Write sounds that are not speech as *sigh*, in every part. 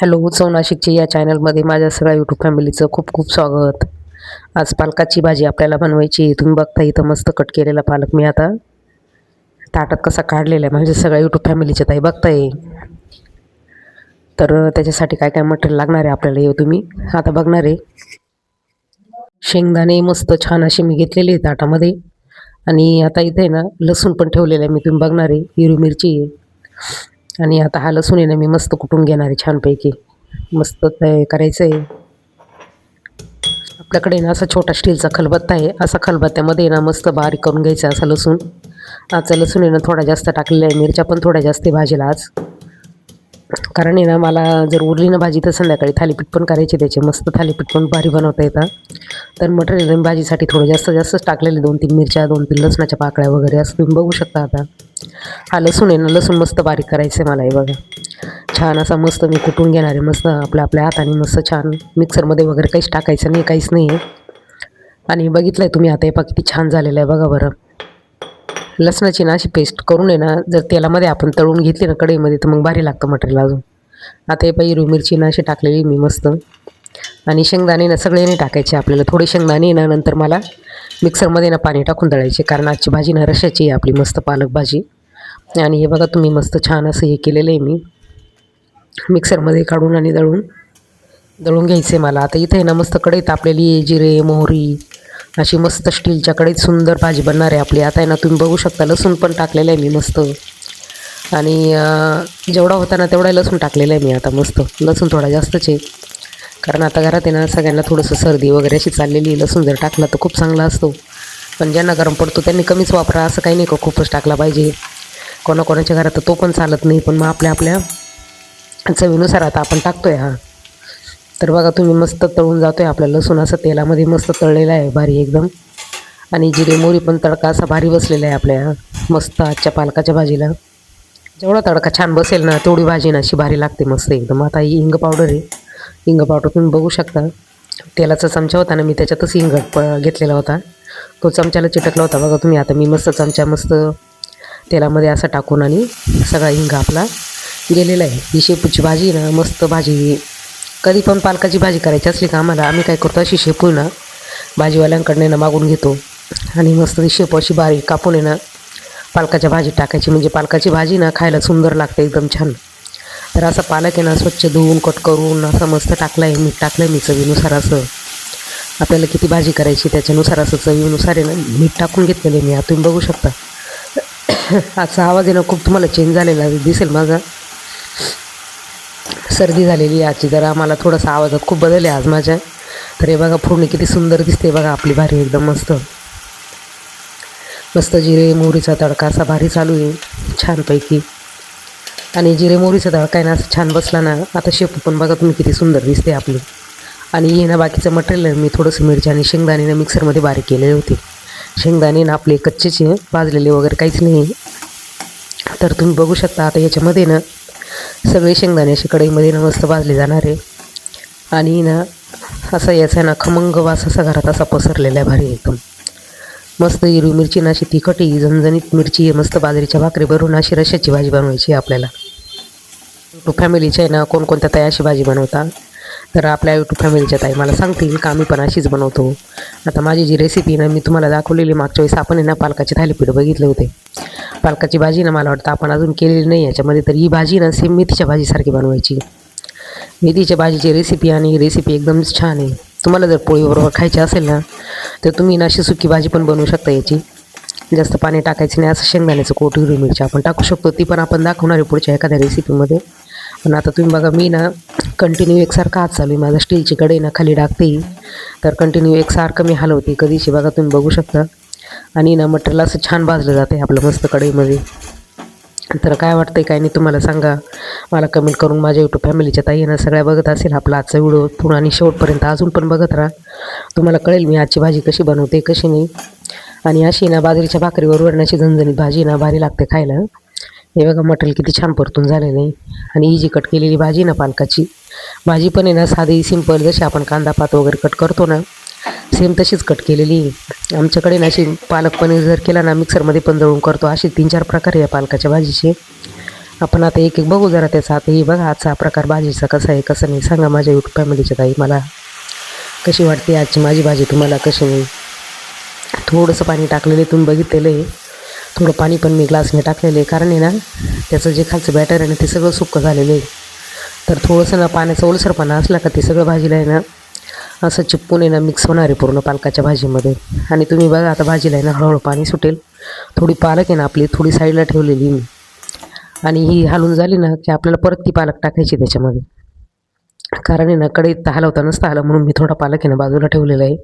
Hello चव नाशिकची या चॅनलमध्ये माझ्या सगळ्या यूट्यूब फॅमिलीचं खूप खूप स्वागत. आज पालकाची भाजी आपल्याला बनवायची आहे. तुम्ही बघता इथं मस्त कट केलेला पालक मी आता. ताटात कसा काढलेला आहे म्हणजे सगळ्या यूट्यूब फॅमिलीच्या ताई बघताय. तर त्याच्यासाठी काय काय मटेरियल लागणार आहे आपल्याला हे तुम्ही आता बघणार आहे. शेंगदाणे मस्त छान असे मी घेतलेले आहे ताटामध्ये. आणि आता इथे आहे ना लसूण पण ठेवलेलं आहे मी तुम्ही बघणार आहे. हिरवी मिरची आहे. आणि आता हा लसूण आहे ना मी मस्त कुटून घेणार आहे छानपैकी. मस्त करायचं आहे आपल्याकडे ना असा छोटा स्टीलचा खलबत्ता आहे. असा खलबत्त्यामध्ये ना मस्त बारीक करून घ्यायचा असा लसूण. आजचा लसूण आहे ना थोडा जास्त टाकलेला आहे. मिरच्या पण थोड्या जास्त आहे भाजीला आज. कारण आहे ना मला जर उरली ना भाजी तर संध्याकाळी थालीपीठ पण करायचे त्याचे. मस्त थालीपीठ पण भारी बनवता येतात तर मटेरियल भाजीसाठी थोडं जास्त जास्तच टाकलेले दोन तीन मिरच्या दोन तीन लसणाच्या पाकळ्या वगैरे असं तुम्ही बघू शकता आता. हा लसूण आहे ना लसूण मस्त बारीक करायचं आहे मला हे बघा. छान असा मस्त मी कुटून घेणार आहे मस्त आपल्या आपल्या हाताने मस्त छान मिक्सरमध्ये वगैरे काहीच टाकायचं नाही काहीच नाही आहे. आणि बघितलं आहे तुम्ही आता हे पा किती छान झालेलं आहे बघा बरं. लसणाची ना अशी पेस्ट करून आहे ना जर तेलामध्ये आपण तळून घेतली ना कढईमध्ये तर मग भारी लागतं मटेरियल अजून. आता हे पहा हिरवी मिरची ना अशी टाकलेली मी मस्त. आणि शेंगदाणे ना सगळे नाही टाकायचे आपल्याला थोडे शेंगदाणे ना नंतर मला मिक्सरमध्ये ना पाणी टाकून दळायचे कारण आजची भाजी ना रशाची आहे आपली मस्त पालक भाजी. आणि हे बघा तुम्ही मस्त छान असं हे केलेलं आहे मी. मिक्सरमध्ये काढून आणि दळून दळून घ्यायचं आहे मला. आता इथे आहे ना मस्त कढई तापलेली जिरे मोहरी अशी मस्त स्टीलच्या कढईत सुंदर भाजी बनणार आहे आपली. आता आहे ना तुम्ही बघू शकता लसूण पण टाकलेलं आहे मी मस्त. आणि जेवढा होता ना तेवढा लसूण टाकलेला आहे मी आता मस्त. लसूण थोडा जास्तच आहे. कारण आता घरात आहे ना सगळ्यांना थोडंसं सर्दी वगैरे अशी चाललेली आहे. लसूण जर टाकला तर खूप चांगला असतो. पण ज्यांना गरम पडतो त्यांनी कमीच वापरा. असं काही नाही का खूपच टाकला पाहिजे. कोणाकोणाच्या घरात तर तो पण चालत नाही पण मग आपल्या आपल्या चवीनुसार आता आपण टाकतोय हा. तर बघा तुम्ही मस्त तळून जातोय आपल्या लसूण असं तेलामध्ये मस्त तळलेला आहे भारी एकदम. आणि जिरे मोरी पण तडका असा भारी बसलेला आहे आपल्या मस्त आजच्या पालकाच्या भाजीला. जेवढा तडका छान बसेल ना तेवढी भाजी ना अशी भारी लागते मस्त एकदम. आता ही हिंग पावडर आहे. हिंग पावडर तुम्ही बघू शकता. तेलाचा चमचा होता ना मी त्याच्यातच हिंग प घेतलेला होता. तो चमच्याला चिटकला होता. बघा तुम्ही आता मी मस्त चमचा मस्त तेलामध्ये असं टाकून आणि सगळा हिंग आपला गेलेला आहे. ही शेपूची भाजी ना मस्त भाजी कधी पण पालकाची भाजी करायची असली का आम्हाला आम्ही काय करतो अशी शेपू ना भाजीवाल्यांकडनं ना मागून घेतो. आणि मस्त ती शेपू अशी बारीक कापून आहे ना पालकाच्या भाजीत टाकायची. म्हणजे पालकाची भाजी ना खायला सुंदर लागते एकदम छान. तर असा पालक आहे ना स्वच्छ धुवून कट करून असं मस्त टाकलं आहे मीठ टाकलं आहे मी चवीनुसार असं. आपल्याला किती भाजी करायची त्याच्यानुसार असं चवीनुसार आहे ना मीठ टाकून घेतलेलं आहे मी आता तुम्ही बघू शकता. *coughs* आजचा आवाज आहे ना खूप तुम्हाला चेंज झालेला दिसेल माझा. सर्दी झालेली आहे आजची जरा मला थोडासा आवाजात खूप बदल आहे आज माझ्या. तर हे बघा फोडणी किती सुंदर दिसते बघा आपली भारी एकदम मस्त. मस्त जिरे मोहरीचा तडका असा भारी चालू आहे छानपैकी. आणि जिरे मोहरीचा तडका आहे ना असं छान बसला ना आता शेपू पण बघा तुम्ही किती सुंदर दिसते आपली. आणि हे ना बाकीचं मटेरियल मी थोडंसं मिरची आणि शेंगदाणे मिक्सरमध्ये बारीक केलेले होते. शेंगदाणे ना आपले कच्चेचे भाजलेले वगैरे काहीच नाही. तर तुम्ही बघू शकता आता याच्यामध्ये ना सगळे शेंगदाणे असे कढईमध्ये ना मस्त भाजले जाणार आहे. आणि ना असा याचा ना खमंग वास असा घरात असा पसरलेला आहे भारी एकदम. मस्त हिरवी मिरची ना अशी तिखटी झणझणीत मिरची मस्त बाजरीच्या भाकरी भरून अशी रशाची भाजी बनवायची आपल्याला. फॅमिलीची फॅमिलीच्या आहे ना कोणकोणत्या ताई अशी भाजी बनवता? तर आपल्या यूट्यूब फॅमिलीच्या ताई मला सांगतील का आम्ही पण अशीच बनवतो. आता माझी जी रेसिपी ना मी तुम्हाला दाखवलेली मागच्या वेळेस आपण ना पालकाचे थालीपीठ बघितले होते. पालकाची भाजी ना मला वाटतं आपण अजून केलेली नाही याच्यामध्ये तर ही भाजी ना सेम मेथीच्या भाजीसारखी बनवायची. मेथीच्या भाजीची रेसिपी आणि ही रेसिपी एकदम छान आहे. तुम्हाला जर पोळीबरोबर खायची असेल ना तर तुम्ही ना अशी सुकी भाजी पण बनवू शकता याची. जास्त पाणी टाकायचं नाही असं शेंगदाण्याचं कोट हिरवी मिरची आपण टाकू शकतो. ती पण आपण दाखवणार आहे पुढच्या एखाद्या रेसिपीमध्ये पण आता तुम्ही बघा मी ना कंटिन्यू एकसारखा हात चालू आहे. माझा स्टीलची कढई ना खाली टाकते तर कंटिन्यू एकसारखं मी हलवते. कधीशी बघा तुम्ही बघू शकता. आणि ना मटेरियल असं छान भाजलं जातं आहे आपलं मस्त कढईमध्ये. तर काय वाटतंय काय नाही तुम्हाला सांगा. मला कमेंट करून माझ्या यूट्यूब फॅमिलीच्या ताईनं सगळ्या बघत असेल आपला आजचा व्हिडिओ. पूर्ण आणि शेवटपर्यंत अजून पण बघत राहा. तुम्हाला कळेल मी आजची भाजी कशी बनवते कशी नाही. आणि अशी ना बाजरीच्या भाकरीवर वरणाची झणझणीत भाजी ना भारी लागते खायला. हे बघा मटेरियल किती छान परतून झालेलं आहे आणि ही जी कट केलेली भाजी ना पालकाची भाजी पण आहे ना साधी सिंपल जशी आपण कांदा पात वगैरे कट करतो ना सेम तशीच कट केलेली. आहे आमच्याकडे ना अशी पालक पनीर जर केला ना मिक्सरमध्ये पण दळून करतो. असे तीन चार प्रकार आहे या पालकाच्या भाजीचे. आपण आता एक एक बघू जरा त्याचा. आता ही बघा आजचा प्रकार भाजीचा कसा आहे कसं नाही. सांगा माझ्या यूट्यूब फॅमिलीच्या ताई मला. कशी वाटते आजची माझी भाजी तुम्हाला कशी नाही? थोडंसं पाणी टाकलेलं तुम्ही बघितलेलं आहे. थोडं पाणी पण मी ग्लासने टाकलेलं आहे. कारण आहे ना त्याचं जे खालचं बॅटर आहे ना ते सगळं सुक्कं झालेलं आहे. तर थोडंसं ना पाण्याचा ओलसरपणा असला का ते सगळं भाजीला आहे ना असं चिपकून आहे ना मिक्स होणार आहे पूर्ण पालकाच्या भाजीमध्ये. आणि तुम्ही बघा आता भाजीला आहे ना हळूहळू पाणी सुटेल. थोडी पालक आहे ना आपली थोडी साईडला ठेवलेली मी. आणि ही हालून झाली ना की आपल्याला परत ती पालक टाकायची त्याच्यामध्ये. कारण आहे ना कडे हलवता नसता आलं म्हणून मी थोडा पालक आहे ना बाजूला ठेवलेला आहे.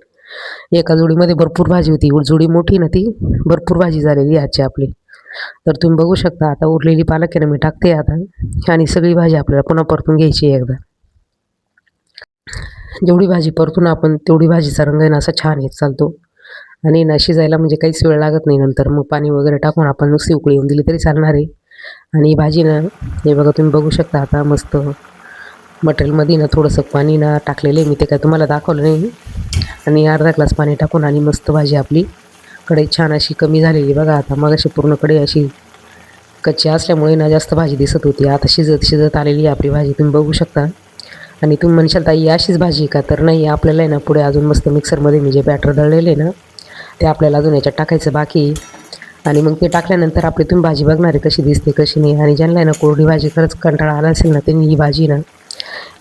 एका जोडीमध्ये भरपूर भाजी होती. जोडी मोठी ना ती. भरपूर भाजी झालेली आजची आपली. तर तुम्ही बघू शकता आता उरलेली पालक आहे ना मी टाकते आता. आणि सगळी भाजी आपल्याला पुन्हा परतून घ्यायची आहे एकदा. जेवढी भाजी परतून आपण तेवढी भाजीचा रंग आहे ना असा छान येत चालतो. आणि ना शिजायला म्हणजे काहीच वेळ लागत नाही नंतर. मग पाणी वगैरे टाकून आपण नुसती उकळी येऊन दिली तरी चालणार आहे. आणि ही भाजी ना हे बघा तुम्ही बघू शकता आता मस्त मटेरियलमध्ये ना थोडंसं पाणी ना टाकलेलं आहे. मी ते काय तुम्हाला दाखवलं नाही. आणि अर्धा ग्लास पाणी टाकून आणि मस्त भाजी आपली. कढई छान अशी कमी झालेली बघा आता. मग अशी पूर्ण कढई अशी कच्ची असल्यामुळे ना जास्त भाजी दिसत होती. आता शिजत शिजत आलेली आहे आपली भाजी. तुम्ही बघू शकता. आणि तुम्ही म्हणशाल ताई अशीच भाजी आहे का? तर नाही आपल्याला आहे ना पुढे अजून मस्त मिक्सरमध्ये मी जे बॅटर दळलेले आहे ना ते आपल्याला अजून याच्यात टाकायचं बाकी आणि मग ते टाकल्यानंतर आपली तुम्ही भाजी बघणार आहे कशी दिसते कशी नाही. आणि ज्यांना आहे ना कोरडी भाजी खरंच कंटाळा आला असेल ना त्यांनी ही भाजी ना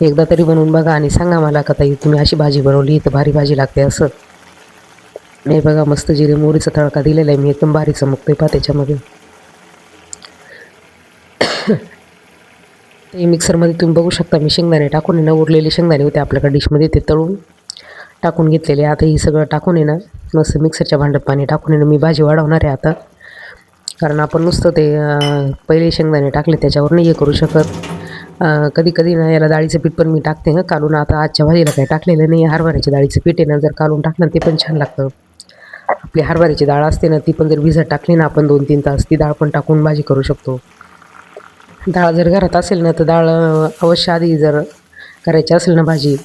एकदा तरी बनवून बघा आणि सांगा मला का ताई तुम्ही अशी भाजी बनवली तर भारी भाजी लागते असं. नाही बघा मस्त जिरे मोहरीचा तडका दिलेला आहे मी एकदम भारी चमकते पा त्याच्यामध्ये. *coughs* ते मिक्सरमध्ये तुम्ही बघू शकता मी शेंगदाणे टाकून आहे ना उरलेले शेंगदाणे होते आपल्याकडे डिशमध्ये ते तळून टाकून घेतलेले आता ही सगळं टाकून आहे ना मस्त मिक्सरच्या भांड्यात पाणी टाकून आहे ना मी भाजी वाढवणार आहे आता. कारण आपण नुसतं ते पहिले शेंगदाणे टाकले त्याच्यावर नाही हे करू शकत. कधी कधी ना याला डाळीचं पीठ पण मी टाकते हं. कालून आता आजच्या भाजीला काही टाकलेलं नाही. हरभऱ्याच्या डाळीचं पीठ आहे ना जर कालून टाकलं ते पण छान लागतं. आपली हरभऱ्याची डाळ असते ना ती पण जर भिजत टाकली ना आपण दोन तीन तास ती डाळ पण टाकून भाजी करू शकतो. डाळ जर घरात असेल ना तर डाळ अवश्य आधी जर करायची असेल ना भाजी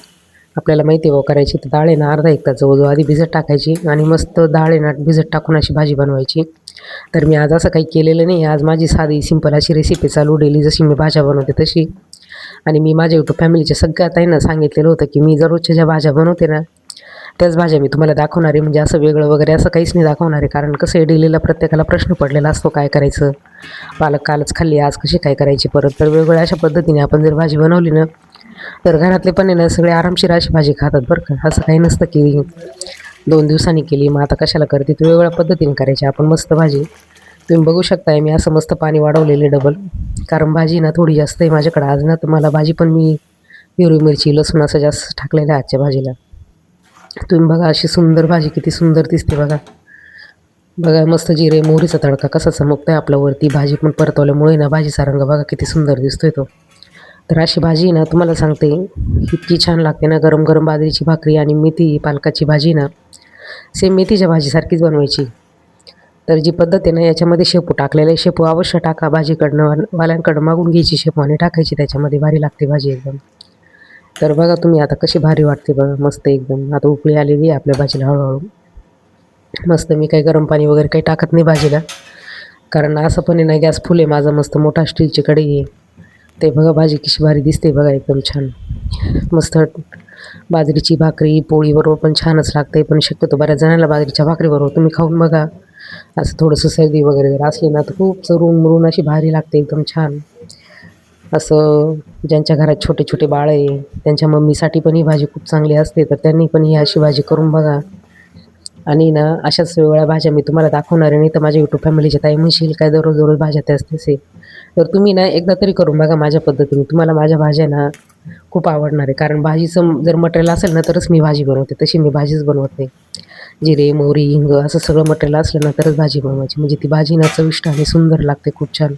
आपल्याला माहिती आहे बुवा करायची तर डाळ आहे ना अर्धा एक तास जवळजवळ आधी भिजत टाकायची आणि मस्त डाळ आहे ना भिजत टाकून अशी भाजी बनवायची. तर मी आज असं काही केलेलं नाही. आज माझी साधी सिंपल अशी रेसिपी चालू डेली जशी मी भाज्या बनवते तशी. आणि मी माझ्या यूट्यूब फॅमिलीच्या सगळ्यात आहे ना सांगितलेलं होतं की मी दररोजच्या ज्या भाज्या बनवते ना त्याच भाज्या मी तुम्हाला दाखवणार आहे. म्हणजे असं वेगळं वगैरे असं काहीच नाही दाखवणार आहे. कारण कसं आहे डेलीला प्रत्येकाला प्रश्न पडलेला असतो काय करायचं? पालक कालच खाल्ली आज कशी काय करायची परत? तर वेगवेगळ्या अशा पद्धतीने आपण जर भाजी बनवली ना तर घरातले पण आहे ना सगळे आरामशीर अशी भाजी खातात बरं का. असं काही नसतं की दोन दिवसांनी केली. मग आता कशाला करते? तर वेगवेगळ्या पद्धतीने करायची. आपण मस्त भाजी. तुम्ही बघू शकताय मी असं मस्त पाणी वाढवलेले डबल कारण भाजी ना थोडी जास्त आहे माझ्याकडे. आज ना तुम्हाला भाजी पण मी हिरवी मिरची लसूण असं जास्त टाकलेलं आहे आजच्या भाजीला. तुम्ही बघा अशी सुंदर भाजी किती सुंदर दिसते बघा. बघा मस्त जिरे मोहरीचा तडका कसा चमकतोय आहे आपल्यावरती. भाजी पण परतवल्यामुळे ना भाजीचा रंग बघा किती सुंदर दिसतोय तो. तर अशी भाजी ना तुम्हाला सांगते इतकी छान लागते ना गरम गरम बाजरीची भाकरी आणि मेथी पालकाची भाजी ना. सेम मेथीच्या भाजीसारखीच बनवायची. तर जी पद्धत आहे ना याच्यामध्ये शेपू टाकलेले. आहे शेपू अवश्य टाका. भाजीकडनं वाल- वाल्यांकडं मागून घ्यायची शेपू आणि टाकायची. त्याच्यामध्ये भारी लागते भाजी एकदम. तर बघा तुम्ही आता कशी भारी वाटते बघा. मस्त एकदम. आता उकळी आलेली आहे आपल्या भाजीला हळूहळू. मस्त मी काही गरम पाणी वगैरे काही टाकत नाही भाजीला. कारण असं पण आहे ना गॅस फुल आहे. माझा मस्त मोठा स्टीलची कढई आहे. ते बघा भाजी कशी भारी दिसते बघा एकदम छान. मस्त बाजरीची भाकरी पोळीबरोबर पण छानच लागते पण शक्यतो बऱ्याच जणांना बाजरीच्या भाकरीबरोबर तुम्ही खाऊन बघा. असं थोडंसं सर्दी वगैरे जर असली ना तर खूप चरून मरून अशी भारी लागते एकदम छान. असं ज्यांच्या घरात छोटे छोटे बाळ आहे त्यांच्या मम्मीसाठी पण ही भाजी खूप चांगली असते तर त्यांनी पण ही अशी भाजी करून बघा. आणि ना अशाच वेगळ्या भाज्या मी तुम्हाला दाखवणार आहे नाही तर माझ्या यूट्यूब फॅमिलीच्या ताई म्हणशील काय दररोज दररोज भाज्या त्याच तसे तर तुम्ही ना एकदा तरी करून बघा माझ्या पद्धतीने. तुम्हाला माझ्या भाज्या ना खूप आवडणार आहे. कारण भाजीचं जर मटेरियल असेल ना तरच मी भाजी बनवते. तशी मी भाजीच बनवत नाही. जिरे मोहरी हिंग असं सगळं मटेरियल असलं ना तरच भाजी बनवायची. म्हणजे ती भाजी ना चविष्ट आणि सुंदर लागते खूप छान.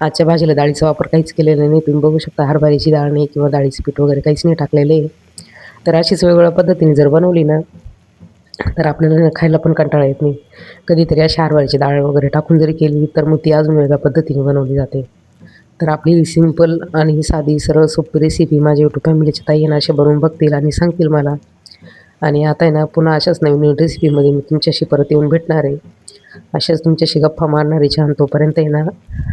आजच्या भाजीला डाळीचा वापर काहीच केलेला नाही. तुम्ही बघू शकता हरभऱ्याची डाळ नाही किंवा डाळीचं पीठ वगैरे काहीच नाही टाकलेलं आहे. तर अशीच वेगवेगळ्या पद्धतीने जर बनवली ना तर आपल्याला खायला पण कंटाळा येत नाही. कधीतरी अशा हरभऱ्याची डाळ वगैरे टाकून जरी केली तर मग ती अजून वेगळ्या पद्धतीने बनवली जाते. तर आपली ही सिंपल आणि ही साधी सरळ सोपी रेसिपी माझ्या यूट्यूब फॅमिलीच्या ताईंना अशा बनवून बघतील आणि सांगतील मला. आणि आता आहे ना पुन्हा अशाच नवीन नवीन रेसिपीमध्ये मी तुमच्याशी परत येऊन भेटणार आहे. अशाच तुमच्याशी गप्पा मारणारी छान तोपर्यंत आहे ना.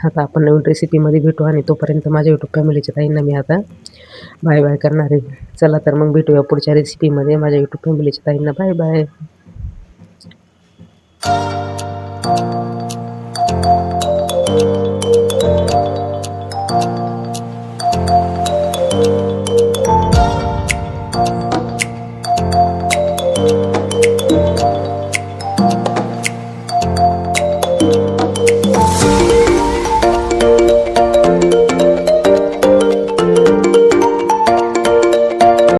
आता आपण नवीन रेसिपीमध्ये भेटू आणि तोपर्यंत माझ्या यूट्यूब फॅमिलीच्या ताईंना मी आता बाय बाय करणार आहे. चला तर मग भेटूया पुढच्या रेसिपीमध्ये माझ्या यूट्यूब फॅमिलीच्या ताईंना बाय बाय